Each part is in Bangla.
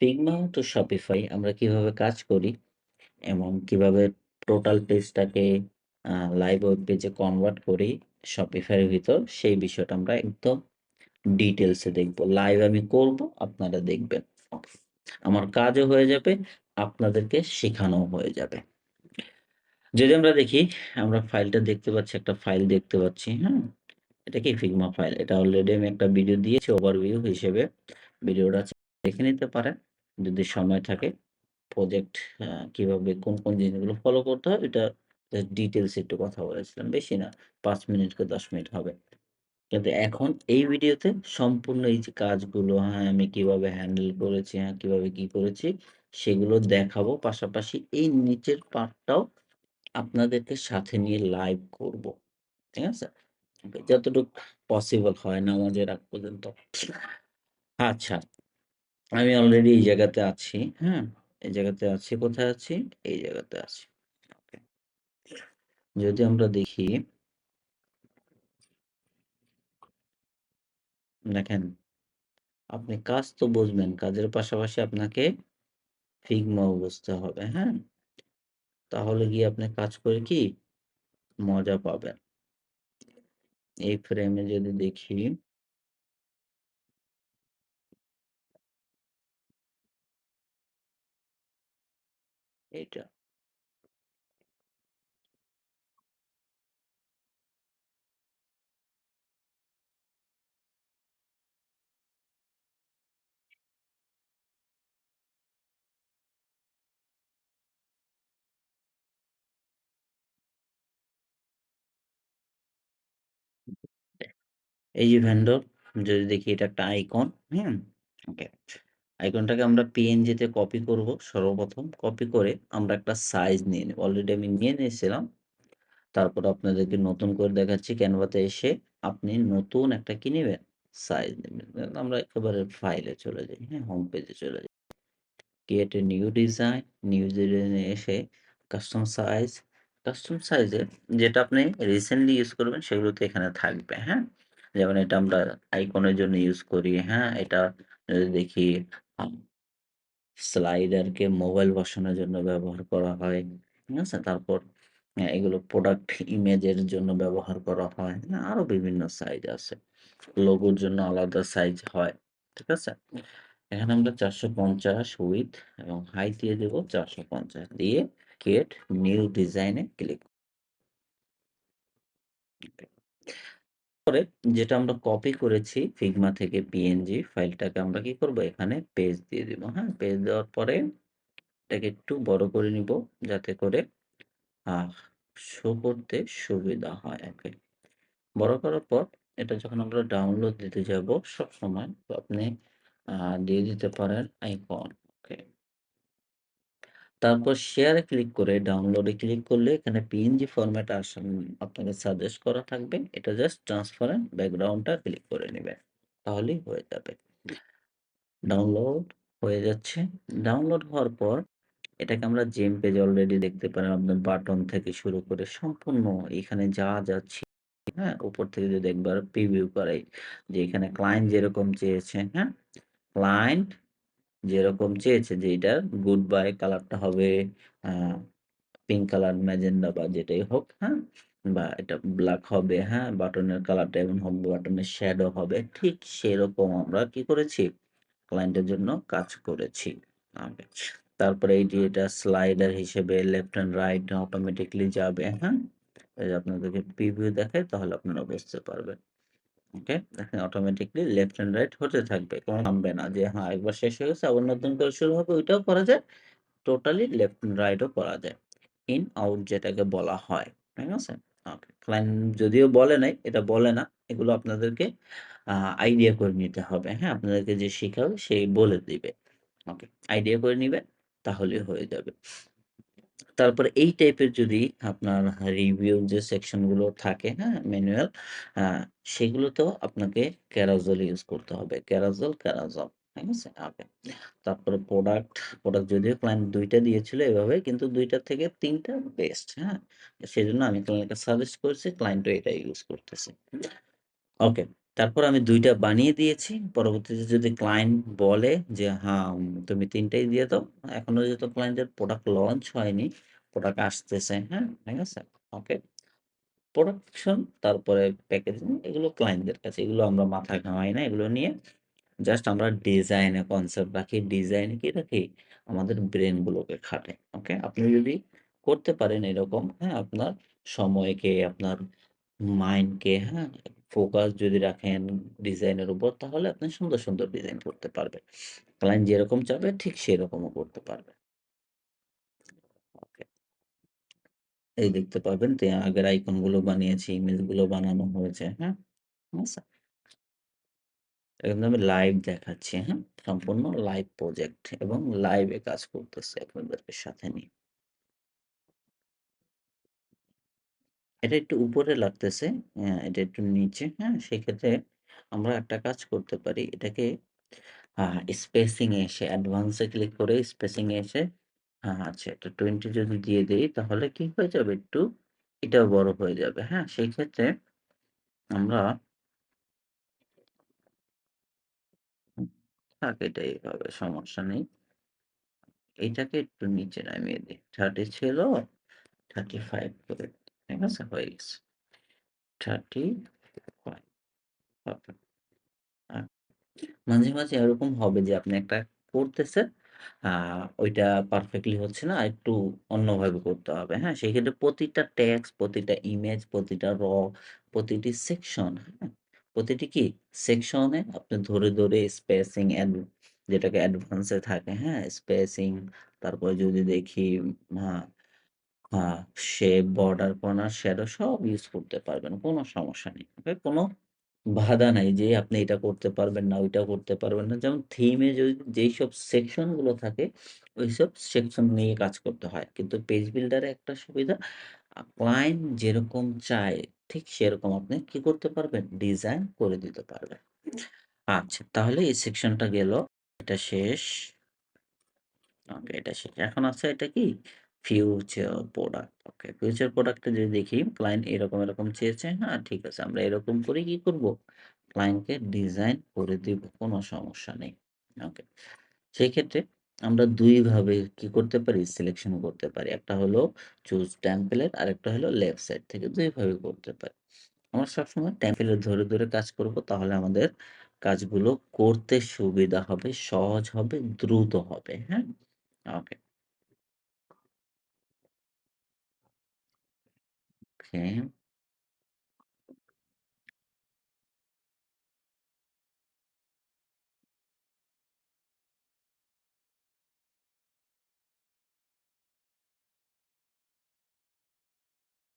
Figma to Shopify আমরা কীভাবে কাজ করি এবং কীভাবে টোটাল পেজটাকে লাইভ ওয়েব পেজে কনভার্ট করি এর ভিতর সেই বিষয়টা আমরা একদম ডিটেইলস এ দেখব। লাইভ আমি করব, আপনারা দেখবেন। আমার কাজও হয়ে যাবে, আপনাদেরকে শেখানো হয়ে যাবে। যদি আমরা দেখি, আমরা ফাইলটা দেখতে পাচ্ছি, একটা ফাইল দেখতে পাচ্ছি, হ্যাঁ? এটা কি Figma ফাইল। এটা অলরেডি আমি একটা ভিডিও দিয়েছি ওভারভিউ হিসেবে। ভিডিওটা দেখে নিতে পারেন যদি সময় থাকে। প্রজেক্ট কীভাবে কোন, কোন জিনিসগুলো ফলো করতে হয় এটা জাস্ট ডিটেইলস একটু কথা বলেছিলাম। বেশি না পাঁচ মিনিট কি ১০ মিনিট হবে। কিন্তু এখন এই ভিডিওতে সম্পূর্ণ এই যে কাজগুলো, হ্যাঁ, আমি কীভাবে হ্যান্ডেল করেছি, হ্যাঁ, কীভাবে কি করেছি সেগুলো দেখাবো। পাশাপাশি এই নিচের পার্টটাও আপনাদেরকে সাথে নিয়ে লাইভ করব। ঠিক আছে? যতটুকু পসিবল হয় নামাজের আগ পর্যন্ত। আচ্ছা। আমি অলরেডি এই জায়গাতে আছি, হ্যাঁ? এই জায়গাতে আছি। কোথায় আছি? এই জায়গাতে আছি। ওকে। যদি আমরা দেখি দেখেন আপনি কাজ তো বুঝবেন। কাজের পাশাপাশি আপনাকে Figma ও বুঝতে হবে, হ্যাঁ? তাহলে গিয়ে আপনি কাজ করে কি মজা পাবেন। এই ফ্রেমে যদি দেখি এইটা। এই যে ভেন্ডর যদি দেখি এটা একটা আইকন, হুম? ওকে। আইকনটাকে আমরা PNG তে কপি করব সর্বপ্রথম। কপি করে আমরা একটা সাইজ নিয়ে নেব। অলরেডি আমি নিয়ে নিয়েছিলাম। তারপর আপনাদেরকে নতুন করে দেখাচ্ছি ক্যানভাতে এসে আপনি নতুন একটা কি নিবেন? সাইজ নিবেন। আমরা একেবারে ফাইলে চলে যাই, হ্যাঁ? হোম পেজে চলে যাই। Create a new design, new ডিজাইনে এসে কাস্টম সাইজ, কাস্টম সাইজে যেটা আপনি রিসেন্টলি ইউজ করবেন সেগুলো তো এখানে থাকবে, হ্যাঁ? যেমন এটা আমরা আইকনের জন্য ইউজ করি, হ্যাঁ? এটা দেখি স্লাইডারকে মোবাইল বসানোর জন্য ব্যবহার করা হয়। ঠিক আছে? তারপর এগুলো প্রোডাক্ট ইমেজের জন্য ব্যবহার করা হয়। না আরও বিভিন্ন সাইজ আছে। লোগোর জন্য আলাদা সাইজ হয়। ঠিক আছে? এখানে আমরা চারশো পঞ্চাশ উইথ এবং হাই দিয়ে দেবো চারশো পঞ্চাশ দিয়ে ক্রিয়েট নিউ ডিজাইন ক্লিক। পরে যেটা আমরা কপি করেছি ফিগমা থেকে পিএনজি ফাইলটাকে আমরা কি করব? এখানে পেজ দিয়ে দিব, হ্যাঁ? পেজ দেওয়ার পরে এটাকে একটু বড় করে নিব যাতে করে শো করতে সুবিধা হয়। ওকে। বড় করার পর এটা যখন আমরা ডাউনলোড দিতে যাব সবসময় তো আপনি দিয়ে দিতে পারেন আইকন। তারপর শেয়ারে ক্লিক করে ডাউনলোডে ক্লিক করলে এখানে পিএনজি ফরম্যাট আসান আপনাকে সাজেস্ট করা থাকবে। এটা জাস্ট ট্রান্সপারেন্ট ব্যাকগ্রাউন্ডটা ক্লিক করে নিবেন। তাহলেই হয়ে যাবে। ডাউনলোড হয়ে যাচ্ছে। ডাউনলোড হওয়ার পর এটাকে আমরা জেম পেজে অলরেডি দেখতে পারেন আপনার বাটন থেকে শুরু করে সম্পূর্ণ এখানে যা যাচ্ছি, হ্যাঁ? উপর থেকে যদি একবার প্রিভিউ করাই যে এখানে ক্লায়েন্ট যেরকম চেয়েছে, হ্যাঁ? ক্লায়েন্ট যেরকম চেয়েছে যে এটা গুড বাই কালারটা হবে পিঙ্ক কালার, ম্যাজেন্ডা বা যেটাই হোক, হ্যাঁ? বা এটা ব্ল্যাক হবে, হ্যাঁ? বাটনের কালারটা এমন হবে, বাটনের শ্যাডো হবে। ঠিক সেরকম আমরা কি করেছি? ক্লায়েন্টের জন্য কাজ করেছি। তারপরে এই যে এটা স্লাইডার হিসেবে লেফট অ্যান্ড রাইট অটোমেটিক্যালি যাবে, হ্যাঁ? আপনাদেরকে প্রিভিউ দেখাই তাহলে আপনারা বুঝতে পারবেন। ওকে? দেখেন অটোমেটিক্যালি লেফট অ্যান্ড রাইট হতে থাকবে। কোন থামবে না যে হ্যাঁ, একবার শেষ হয়ে গেছে আবার নতুন করে শুরু হবে ওইটাও করা যায়। টোটালি লেফট অ্যান্ড রাইট ও করা যায়। ইন আউট যেটাকে বলা হয়। ঠিক আছে? ওকে। ক্লায়েন্ট যদিও বলে নাই, এটা বলে না। এগুলো আপনাদেরকে আইডিয়া করে নিতে হবে, হ্যাঁ? আপনাদেরকে যে শিখাবে সেই বলে দিবে। ওকে। আইডিয়া করে নিবেন তাহলেই হয়ে যাবে। তারপরে এই টাইপের যদি আপনার রিভিউ যে সেকশনগুলো থাকে, হ্যাঁ? ম্যানুয়াল সেগুলোতেও আপনাকে Carousel ইউজ করতে হবে। ক্যারাজল ক্যারাজল ঠিক আছে? ওকে। তারপরে প্রোডাক্ট, প্রোডাক্ট যদিও ক্লায়েন্ট ২ টা দিয়েছিল এভাবে কিন্তু ২ টার থেকে ৩ টা বেস্ট, হ্যাঁ? সেজন্য আমি ক্লায়েন্টকে সাজেস্ট করেছি, ক্লায়েন্টও এটা ইউজ করতেছে। ওকে। তারপর আমি দুইটা বানিয়ে দিয়েছি। পরবর্তীতে যদি ক্লায়েন্ট বলে যে, "হ্যাঁ, তুমি ৩ টাই দিয়ে দাও।" এখনও যেহেতু ক্লায়েন্টের প্রোডাক্ট লঞ্চ হয়নি, প্রোডাক্ট আসতেছে, হ্যাঁ? ঠিক আছে? ওকে। প্রোডাকশন তারপরে প্যাকেজিং এগুলো ক্লায়েন্টদের কাছে। এগুলো আমরা মাথা ঘামাই না। এগুলো নিয়ে জাস্ট আমরা ডিজাইনে কনসেপ্ট রাখি। ডিজাইন কি রাখি? আমাদের ব্রেনগুলোকে খাটে ওকে? আপনি যদি করতে পারেন এরকম, হ্যাঁ? আপনার সময়কে, আপনার মাইন্ডকে, হ্যাঁ? ফোকাস যদি রাখেন ডিজাইনের উপর তাহলে আপনি সুন্দর, সুন্দর ডিজাইন করতে পারবেন। ক্লায়েন্ট যেরকম চাবে ঠিক সেরকমও করতে পারবে। এই দেখতে পাবেন তে আগের আইকনগুলো বানিয়েছি, ইমেজগুলো বানানো হয়েছে, হ্যাঁ? ঠিক আছে? আমি লাইভ দেখাচ্ছি, হ্যাঁ? সম্পূর্ণ লাইভ প্রজেক্ট এবং লাইভে কাজ করতেছি আপনাদেরকে সাথে নিয়ে। এটা একটু উপরে লাগতেছে, হ্যাঁ, এটা একটু নিচে, হ্যাঁ? সেক্ষেত্রে আমরা একটা কাজ করতে পারি। এটাকে স্পেসিং এ এসে অ্যাডভান্স ক্লিক করে স্পেসিং এ এসে হ্যাঁ, আচ্ছা এটা 20 যদি দিয়ে দিই তাহলে কি হয়ে যাবে একটু এটাও বড় হয়ে যাবে, হ্যাঁ? সেই ক্ষেত্রে আমরা থাক এটা সমস্যা নেই। এটাকে একটু নিচে নামিয়ে দিই। 30 ছিল 35 করে দিই। ঠিক? হয়ে গেছে। 35 ওকে। আ মাঝে, মাঝে এরকম হবে যে আপনি একটা করতেছেন, ওইটা পারফেক্টলি হচ্ছে না, একটু অন্যভাবে করতে হবে। হ্যাঁ? সেক্ষেত্রে প্রতিটা টেক্সট, প্রতিটা ইমেজ, প্রতিটা র, প্রতিটি সেকশন, হ্যাঁ? প্রতিটি কি সেকশনে আপনি ধরে, ধরে স্পেসিং যেটাকে অ্যাডভান্স থাকে, হ্যাঁ? স্পেসিং তারপরে যদি দেখি আ আ শেপ, বর্ডার, কর্নার, শ্যাডো সব ইউজ করতে পারবেন। কোন সমস্যা নেই। ওকে? কোন বাধা নাই যে আপনি এটা করতে পারবেন না, ওইটা করতে পারবেন না। যেমন থিমে যদি যেইসব সেকশনগুলো থাকে, ওইসব সেকশন নিয়ে কাজ করতে হয়। কিন্তু পেজ বিল্ডারে একটা সুবিধা আ ক্লায়েন্ট যেরকম চায় ঠিক সেরকম আপনি কি করতে পারবেন? ডিজাইন করে দিতে পারবেন। আচ্ছা, তাহলে এই সেকশনটা গেল। এটা শেষ। ওকে, এটা শেষ। এখন আছে এটা কি? Future product. Okay, future product যদি দেখি ক্লায়েন্ট এরকম, এরকম চেয়েছে। হ্যাঁ, ঠিক আছে। আমরা এরকম করেই কি করব? ক্লায়েন্টকে ডিজাইন করে দিব। কোনো সমস্যা নেই। ওকে। সেই ক্ষেত্রে আমরা ২ ভাবে কি করতে পারি? সিলেকশন করতে পারি। একটা হলো চুজ ট্যাম্পলেট আর একটা হলো লেফট সাইড থেকে ২ ভাবে করতে পারি। আমরা সবসময় টেমপ্লেট ধরে, ধরে কাজ করব। তাহলে আমাদের কাজগুলো করতে সুবিধা হবে, সহজ হবে, দ্রুত হবে। হ্যাঁ? Okay,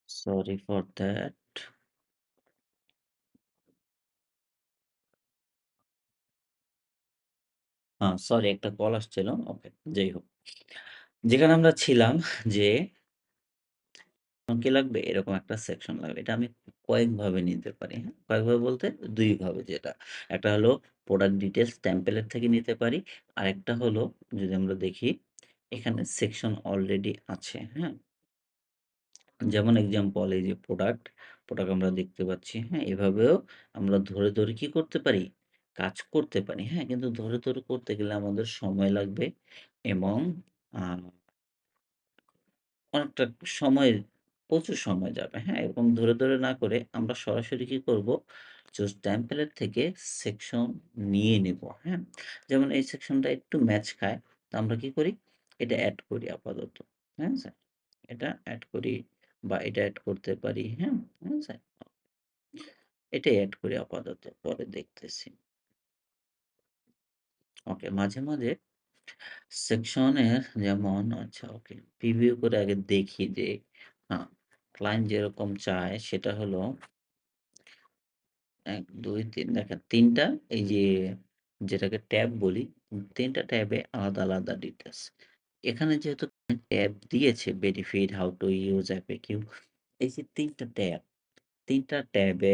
sorry for that. Uh sorry একটা কল আসছিল। ওকে, যাই হোক। যেখানে আমরা ছিলাম যে কি লাগবে? এরকম একটা সেকশন লাগবে। এটা আমি কয়েকভাবে নিতে পারি, হ্যাঁ? কয়েকভাবে বলতে দুইভাবে যেটা। একটা হলো প্রোডাক্ট ডিটেলস টেমপ্লেট থেকে নিতে পারি। আরেকটা হলো যদি আমরা দেখি এখানে সেকশন অলরেডি আছে, হ্যাঁ? যেমন এক্সাম্পল এই যে প্রোডাক্ট, প্রোডাক্ট আমরা দেখতে পাচ্ছি, হ্যাঁ? এভাবেও আমরা ধরে, ধরে কি করতে পারি? কাজ করতে পারি, হ্যাঁ? কিন্তু ধরে, ধরে করতে গেলে আমাদের সময় লাগবে এবং অনেকটা সময় প্রচুর সময় যাবে। হ্যাঁ? এরকম ধরে, ধরে না করে আমরা সরাসরি কি করব? জাস্ট টেমপ্লেট থেকে সেকশন নিয়ে নিব। হ্যাঁ? যেমন এই সেকশনটা একটু ম্যাচ খায়। তো আমরা কি করি? এটা অ্যাড করি আপাতত। হ্যাঁ আছে? এটা অ্যাড করি বা এটা অ্যাড করতে পারি। হ্যাঁ? ঠিক আছে? এটাই অ্যাড করি আপাতত। পরে দেখতেছি। ওকে মাঝে, মাঝে সেকশনের যেমন আচ্ছা ওকে প্রিভিউ করে আগে দেখি যে হ্যাঁ, ক্লায়েন্ট যেরকম চায় সেটা হলো ১, ২, ৩ দেখেন তিনটা এই যে যেটাকে ট্যাব বলি, তিনটা ট্যাবে আলাদা, আলাদা ডিটেলস এখানে যেহেতু ট্যাব দিয়েছে benefit, how to use, FAQ এই যে ৩ টা ট্যাব, ৩ টা ট্যাবে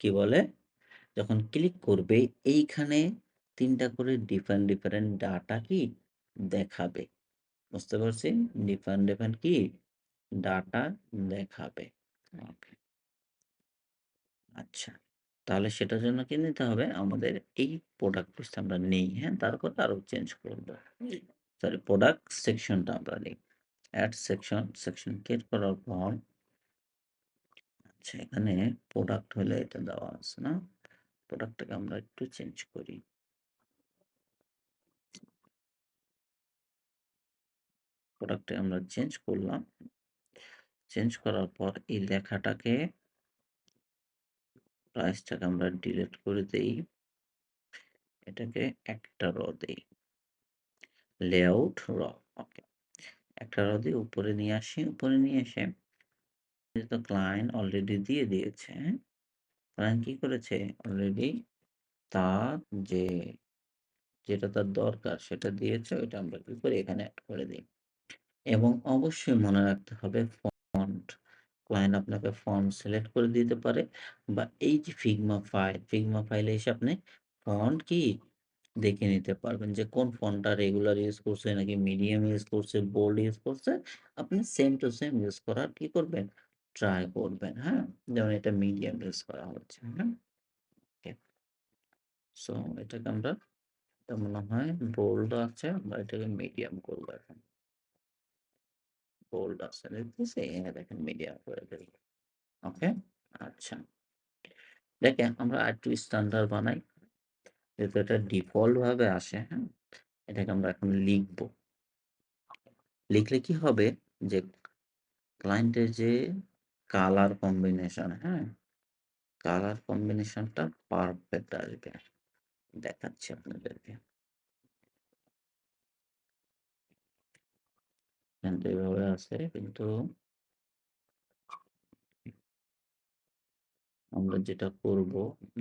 কি বলে? যখন ক্লিক করবে এইখানে ৩ টা করে ডিফারেন্ট, ডিফারেন্ট ডাটা কি দেখাবে। বুঝতে পারছি? ডিফারেন্ট, ডিফারেন্ট কি ডাটা দেখাবে। ওকে। আচ্ছা। তাহলে সেটার জন্য কি নিতে হবে? আমাদের এই প্রোডাক্ট পিসটা আমরা নেই, হ্যাঁ? তারপর আরও চেঞ্জ করব। সরি প্রোডাক্ট সেকশনটা আমরা নেই। অ্যাড সেকশন, সেকশন ক্রিয়েট করার পর আচ্ছা এখানে প্রোডাক্ট হলে এটা দেওয়া আছে না? প্রোডাক্টটাকে আমরা একটু চেঞ্জ করি। প্রোডাক্টে আমরা চেঞ্জ করলাম। চেঞ্জ করার পর এই লেখাটাকে প্রাইসটাকে আমরা ডিলিট করে দেই। এটাকে একটা র দেই। লেআউট র, ওকে। একটা র দিয়ে উপরে নিয়ে আসি। উপরে নিয়ে এসে তো ক্লায়েন্ট অলরেডি দিয়ে দিয়েছে? ক্লায়েন্ট কি করেছে? অলরেডি তার যে, যেটা তার দরকার সেটা দিয়েছে, ওইটা আমরা কি করি? এখানে এড করে দিই এবং অবশ্যই মনে রাখতে হবে ফন্ট। ক্লায়েন্ট আপনাকে ফন্ট সিলেক্ট করে দিতে পারে বা এই যে ফিগমা ফাইল, ফিগমা ফাইলে এসে আপনি ফন্ট কি দেখে নিতে পারবেন যে কোন ফন্টটা রেগুলার ইউজ করছে নাকি মিডিয়াম ইউজ করছে, বোল্ড ইউজ করছে। আপনি সেম টু সেম ইউজ করার কি করবেন? ট্রাই করবেন, হ্যাঁ? যেমন এটা মিডিয়াম ইউজ করা হচ্ছে, হ্যাঁ? সো এটাকে আমরা এটা মনে হয় বোল্ড আছে আমরা এটাকে মিডিয়াম করব এখন। বোল্ড আছে দেখতেছি? হ্যাঁ, দেখেন মিডিয়াম করে দেই। ওকে? আচ্ছা। দেখেন আমরা আরেকটু স্ট্যান্ডার্ড বানাই। যেহেতু এটা ডিফল্ট ভাবে আসে, হ্যাঁ? এটাকে আমরা এখন লিখব। লিখলে কি হবে? যে ক্লায়েন্টের যে কালার কম্বিনেশন, হ্যাঁ? কালার কম্বিনেশনটা পারফেক্ট আসবে। দেখাচ্ছি আপনাদেরকে। এখানটা এভাবে আছে কিন্তু আমরা যেটা করব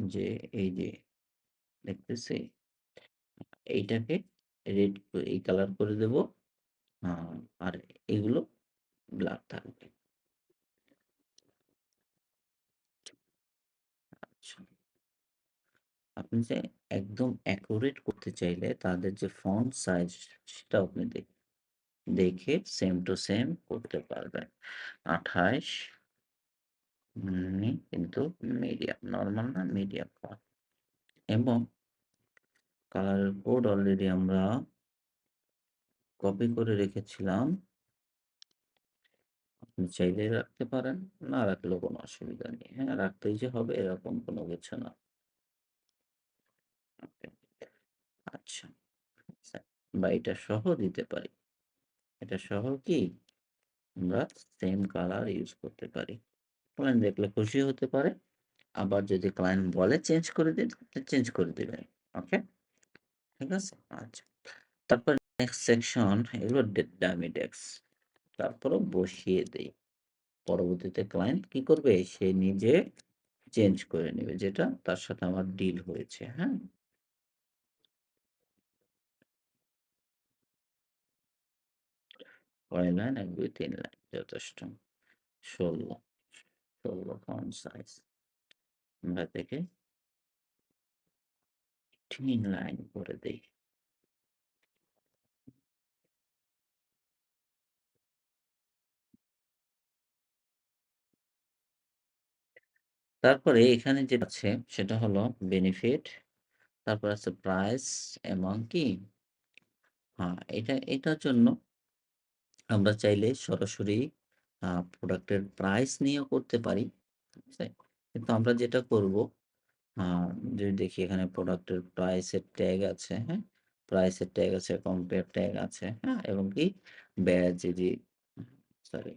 যে এই যে দেখতেছি? এইটাকে রেড এই কালার করে দেব। আর এগুলো ব্লাক থাকবে। আপনি যে একদম অ্যাকুরেট করতে চাইলে তাদের যে ফন্ট সাইজ সেটাও আপনি দেখ দেখে সেম টু সেম করতে পারবেন। ২৮ মি কিন্তু মিডিয়াম, নর্মাল না মিডিয়াম। এবং কালারের কোড অলরেডি আমরা কপি করে রেখেছিলাম। আপনি চাইলে রাখতে পারেন, না রাখলেও কোনো অসুবিধা নেই। হ্যাঁ, রাখতেই যে হবে এরকম কোনো কিছু না। আচ্ছা। আচ্ছা, বা এটা সহ দিতে পারি। এটা সহ কি আমরা সেম কালার ইউজ করতে পারি। ক্লায়েন্ট দেখলে খুশি হতে পারে। আবার যদি ক্লায়েন্ট বলে চেঞ্জ করে দিতে, চেঞ্জ করে দিবেন। ওকে? ঠিক আছে? আচ্ছা। তারপর নেক্সট সেকশন এগুলো ডামি টেক্সট। তারপরেও বসিয়ে দেই। পরবর্তীতে ক্লায়েন্ট কি করবে? সে নিজে চেঞ্জ করে নেবে যেটা তার সাথে আমার ডিল হয়েছে। হ্যাঁ? কয় লাইন? ১, ২, ৩ লাইন যথেষ্ট। ১৬, ১৬ ফন্ট সাইজ। আমরা এটাকে ৩ লাইন করে দেই। তারপরে এখানে যেটা আছে সেটা হলো বেনিফিট, তারপর আছে প্রাইস এবং কি? হ্যাঁ, এটা এটার জন্য আমরা চাইলে সরাসরি প্রোডাক্টের প্রাইস নিয়েও করতে পারি। কিন্তু আমরা যেটা করব যদি দেখি এখানে প্রোডাক্টের প্রাইসের ট্যাগ আছে, হ্যাঁ? প্রাইসের ট্যাগ আছে, কম্পেয়ার ট্যাগ আছে, হ্যাঁ? এবং কি ব্যাজ যদি সরি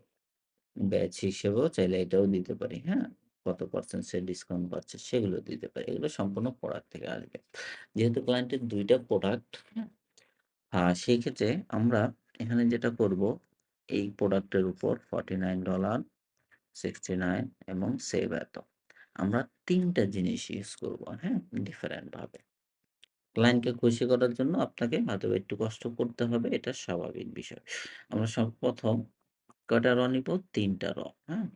ব্যাচ হিসেবেও চাইলে এটাও দিতে পারি, হ্যাঁ? কত পার্সেন্ট সে ডিসকাউন্ট পাচ্ছে সেগুলো দিতে পারি। এগুলো সম্পূর্ণ প্রোডাক্ট থেকে আসবে। যেহেতু ক্লায়েন্টের দুইটা প্রোডাক্ট, হ্যাঁ? সেই ক্ষেত্রে আমরা এখানে যেটা করব এই প্রোডাক্টের উপর $49, 69 এবং সেভ এত। আমরা তিনটা জিনিস ইউজ করব, হ্যাঁ? ডিফারেন্ট ভাবে। ক্লায়েন্টকে খুশি করার জন্য আপনাকে হয়তোবা একটু কষ্ট করতে হবে, এটা স্বাভাবিক বিষয়। আমরা সর্বপ্রথম কয়টা র নিব? ৩ টা র, হ্যাঁ?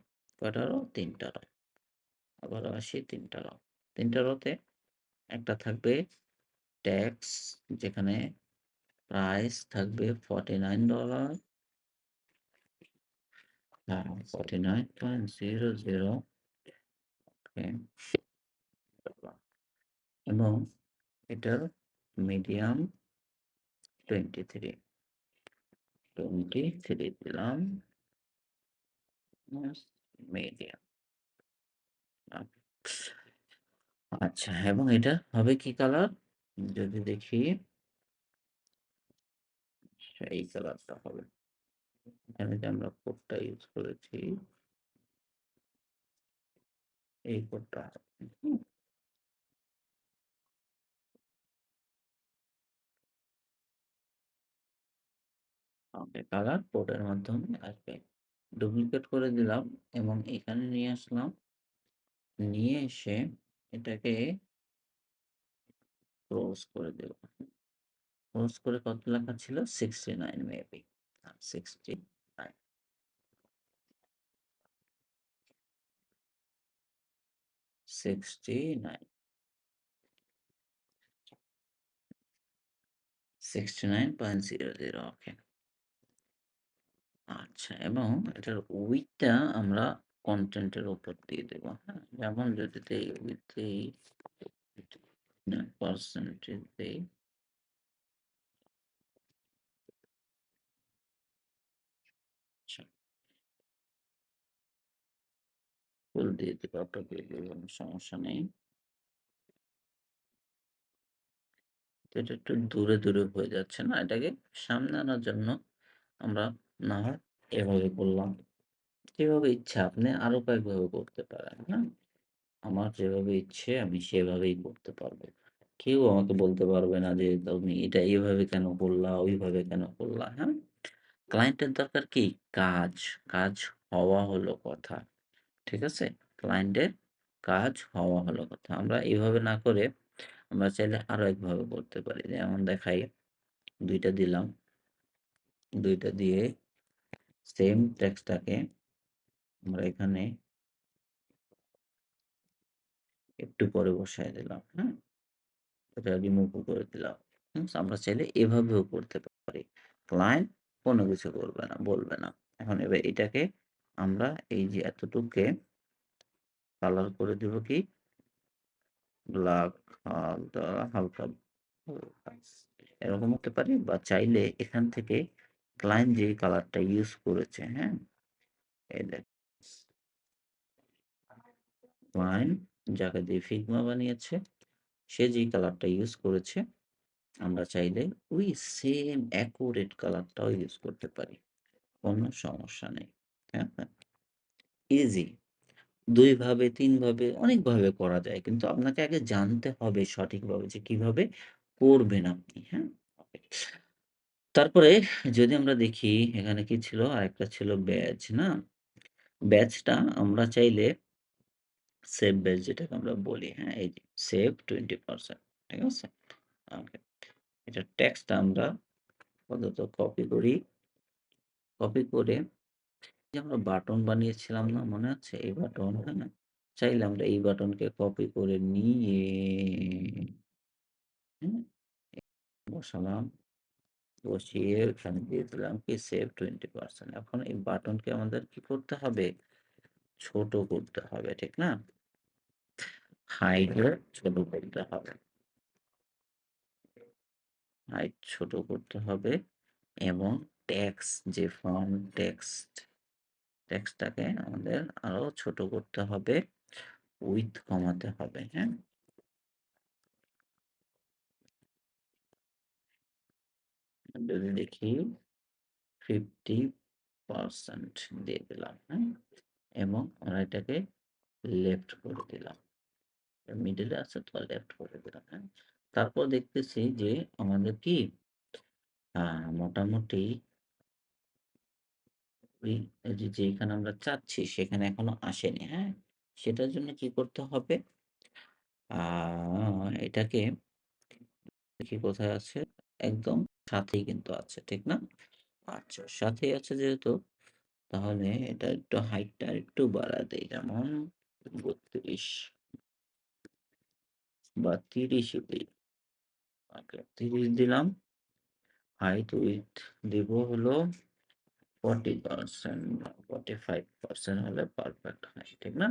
কয়টা র? ৩ টা র। আবারও আসি ৩ টা র। ৩ টা রতে একটা থাকবে ট্যাক্স যেখানে প্রাইস থাকবে $49 হ্যাঁ, 49.00 ওকে। এবং এটার মিডিয়াম 23 23 দিলাম মিডিয়াম আচ্ছা এবং এটা হবে কি কালার যদি দেখি। এই কালারটা হবে। এখানে যে আমরা কোডটা ইউজ করেছি, এই কোডটা ওকে, কালার কোডের মাধ্যমে আসবে। ডুপ্লিকেট করে দিলাম এবং এখানে নিয়ে আসলাম। নিয়ে এসে এটাকে ক্লোজ করে দেব ক্লোজ করে কত লেখা ছিল? Sixty nine maybe sixty nine sixty nine sixty nine point zero zero okay আচ্ছা এবং এটার উইথটা আমরা কনটেন্টের উপর দিয়ে দেবো হ্যাঁ? যেমন যদি দেই উইথ এই পার্সেন্টেজ দেই ফুল দিয়ে দেবো, আপনাকে কোনো সমস্যা নেই। এটা একটু দূরে দূরে হয়ে যাচ্ছে না, এটাকে সামনে আনার জন্য আমরা না হয় এভাবে করলাম। যেভাবে ইচ্ছা, আপনি আরও কয়েকভাবে করতে পারেন হ্যাঁ আমার যেভাবে ইচ্ছে, আমি সেভাবেই করতে পারব। কেউ আমাকে বলতে পারবে না যে, তুমি এটা এইভাবে কেন করলা, ওইভাবে কেন করলা? হ্যাঁ? ক্লায়েন্টের দরকার কি? কাজ। কাজ হওয়া হলো কথা। ঠিক আছে? ক্লায়েন্টের কাজ হওয়া হলো কথা। আমরা এইভাবে না করে আমরা চাইলে আরও একভাবে করতে পারি। যেমন দেখাই, দুইটা দিলাম। দুইটা দিয়ে সেম টেক্সটটাকে আমরা এখানে একটু পরে বসায় দিলাম হ্যাঁ? এটা রিমুভ করে দিলাম। আমরা চাইলে এভাবেও করতে পারি। ক্লায়েন্ট কোনো কিছু করবে না, বলবে না। এখন এবার এটাকে আমরা এই যে এতটুকুকে কালার করে দিব কি? ব্ল্যাক হালকা হালকা। এরকম হতে পারে বা চাইলে এখান থেকে ক্লায়েন্ট যে কালারটা ইউজ করেছে হ্যাঁ? এই দেখ। ক্লায়েন্ট যাকে দিয়ে ফিগমা বানিয়েছে সে যে কালারটা ইউজ করেছে আমরা চাইলে ওই সেম অ্যাকুরেট কালারটাও ইউজ করতে পারি। কোনো সমস্যা নেই। হ্যাঁ ইজি দুই ভাবে, তিন ভাবে অনেকভাবে করা যায়। কিন্তু আপনাকে আগে জানতে হবে সঠিকভাবে যে কীভাবে করবেন আপনি হ্যাঁ? তারপরে যদি আমরা দেখি, এখানে কি ছিল? আরেকটা ছিল ব্যাচ না? ব্যাচটা আমরা চাইলে সেভ ব্যাচ যেটাকে আমরা বলি হ্যাঁ? এই যে সেভ টোয়েন্টি পার্সেন্ট ঠিক আছে? ওকে এটা ট্যাক্সটা আমরা আপাতত কপি করি। কপি করে যে আমরা বাটন বানিয়েছিলাম না, মনে আছে? এই বাটন হ্যাঁ চাইলে আমরা এই বাটনকে কপি করে নিয়ে হ্যাঁ বসালাম, বসিয়ে এখানে দিয়ে দিলাম কি সেভ টোয়েন্টি পার্সেন্ট এখন এই বাটনকে আমাদের কি করতে হবে? ছোট করতে হবে, ঠিক না? হাইটও ছোট করতে হবে। হাইট ছোট করতে হবে এবং ট্যাক্স যে ফর্ম টেক্সট টেক্সটটাকে আমাদের আরও ছোট করতে হবে উইথ কমাতে হবে হ্যাঁ? যদি দেখি ফিফটি পার্সেন্ট দিয়ে দিলাম হ্যাঁ? এবং আমরা এটাকে লেফট করে দিলাম। মিডলে আছে তো লেফট করে দিলাম হ্যাঁ? তারপর দেখতেছি যে আমাদের কি? মোটামুটি ওই যেখানে আমরা চাচ্ছি সেখানে এখনও আসেনি হ্যাঁ? সেটার জন্য কি করতে হবে? এটাকে দেখি কোথায় আছে? একদম সাথেই কিন্তু আছে, ঠিক না? আচ্ছা সাথেই আছে যেহেতু, তাহলে এটা একটু হাইটটা একটু বাড়ায় দেই। যেমন বত্রিশ বা তিরিশ দিই। তিরিশ দিলাম। হাইট উইথ দিব হলো forty percent forty five percent হলে পারফেক্ট হয়, ঠিক না?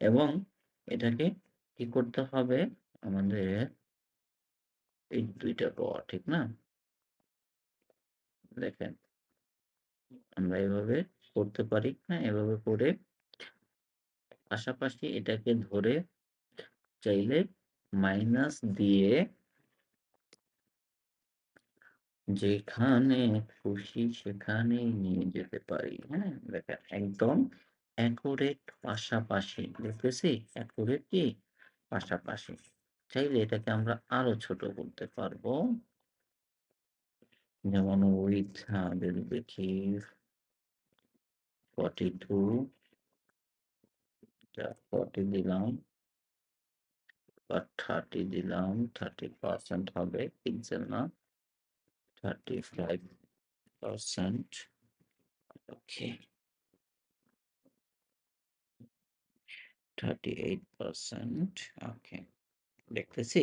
এবং এটাকে কি করতে হবে? আমাদের এই দুইটা পাওয়া ঠিক না? দেখেন, আমরা এভাবে করতে পারি হ্যাঁ এভাবে করে পাশাপাশি এটাকে ধরে চাইলে মাইনাস দিয়ে যেখানে খুশি সেখানেই নিয়ে যেতে পারি হ্যাঁ? দেখেন, একদম অ্যাকুরেট পাশাপাশি দেখতেছি অ্যাকুরেট কি? পাশাপাশি। চাইলে এটাকে আমরা আরও ছোট করতে পারব। যেমন উইথ দেখি ফর্টি টু ফর্টি দিলাম, বা থার্টি দিলাম থার্টি পার্সেন্ট হবে পিক্সেল না। Thirty five percent okay thirty eight percent okay দেখতেছি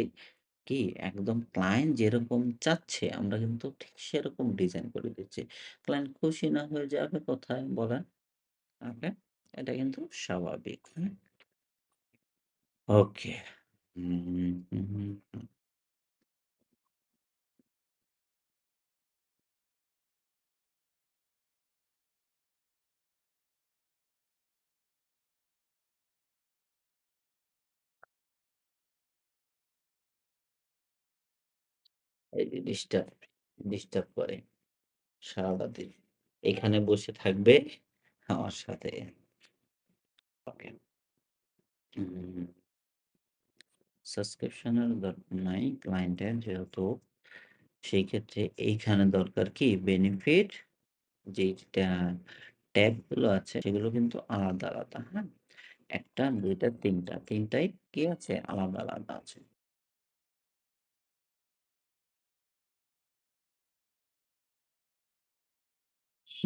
কি একদম ক্লায়েন্ট যেরকম চাচ্ছে, আমরা কিন্তু ঠিক সেরকম ডিজাইন করে দিচ্ছি। ক্লায়েন্ট খুশি না হয়ে যাবে কোথায় বলেন? ওকে এটা কিন্তু স্বাভাবিক হ্যাঁ? ওকে ডিস্টার্ব ডিস্টার্ব করে সারাটা দিন। এখানে বসে থাকবে আমার সাথে। ওকে সাবস্ক্রিপশনের দরকার নাই ক্লায়েন্টের যেহেতু, সেই ক্ষেত্রে এইখানে দরকার কি? বেনিফিট যেটা ট্যাবগুলো আছে, সেগুলো কিন্তু আলাদা আলাদা হ্যাঁ? একটা, দুইটা, তিনটা, তিনটাই কি আছে? আলাদা আলাদা আছে।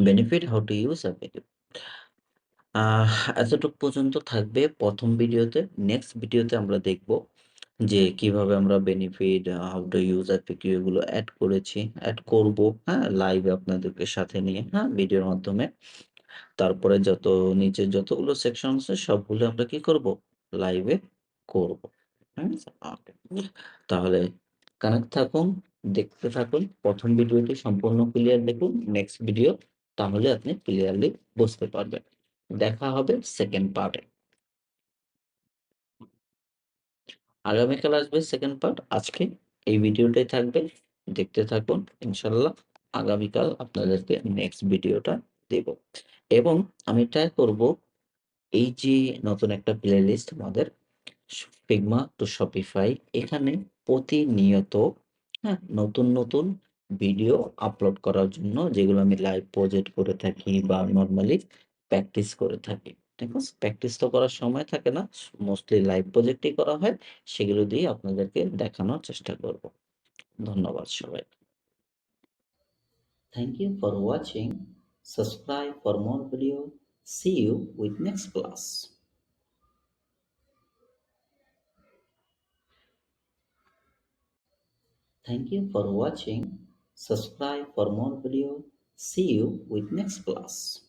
Benefit how to use uh ah, এতটুক পর্যন্ত থাকবে। প্রথম ভিডিওতে নেক্সট ভিডিওতে আমরা দেখব যে কীভাবে আমরা benefit how to use video এগুলো অ্যাড করেছি অ্যাড করব হ্যাঁ লাইভে আপনাদেরকে সাথে নিয়ে হ্যাঁ ভিডিওর মাধ্যমে। তারপরে যত নিচে যতগুলো সেকশন আছে, সবগুলো আমরা কি করব? লাইভে করব। হ্যাঁ তাহলে কানেক্ট থাকুন, দেখতে থাকুন। প্রথম ভিডিওটি সম্পূর্ণ ক্লিয়ার দেখুন। নেক্সট ভিডিও তাহলে আপনি ক্লিয়ারলি বুঝতে পারবেন। দেখা হবে সেকেন্ড পার্টে আগামীকাল আসবে সেকেন্ড পার্ট আজকে এই ভিডিওটাই থাকবে। দেখতে থাকুন ইনশাল্লাহ আগামীকাল আপনাদেরকে নেক্সট ভিডিওটা দেব। এবং আমি ট্রাই করব এই যে নতুন একটা প্লে লিস্ট আমাদের ফিগমা টু শপিফাই এখানে প্রতিনিয়ত হ্যাঁ নতুন নতুন ভিডিও আপলোড করার জন্য যেগুলো আমি লাইভ প্রজেক্ট করে থাকি বা নর্মালি প্র্যাকটিস করে থাকি। ঠিক আছে প্র্যাকটিস তো করার সময় থাকে না মোস্টলি লাইভ প্রজেক্টই করা হয়, সেগুলো দিয়ে আপনাদেরকে দেখানোর চেষ্টা করব। ধন্যবাদ সবাই thank you for watching subscribe for more video see you with next class Thank you for watching. Subscribe for more video. See you with next class.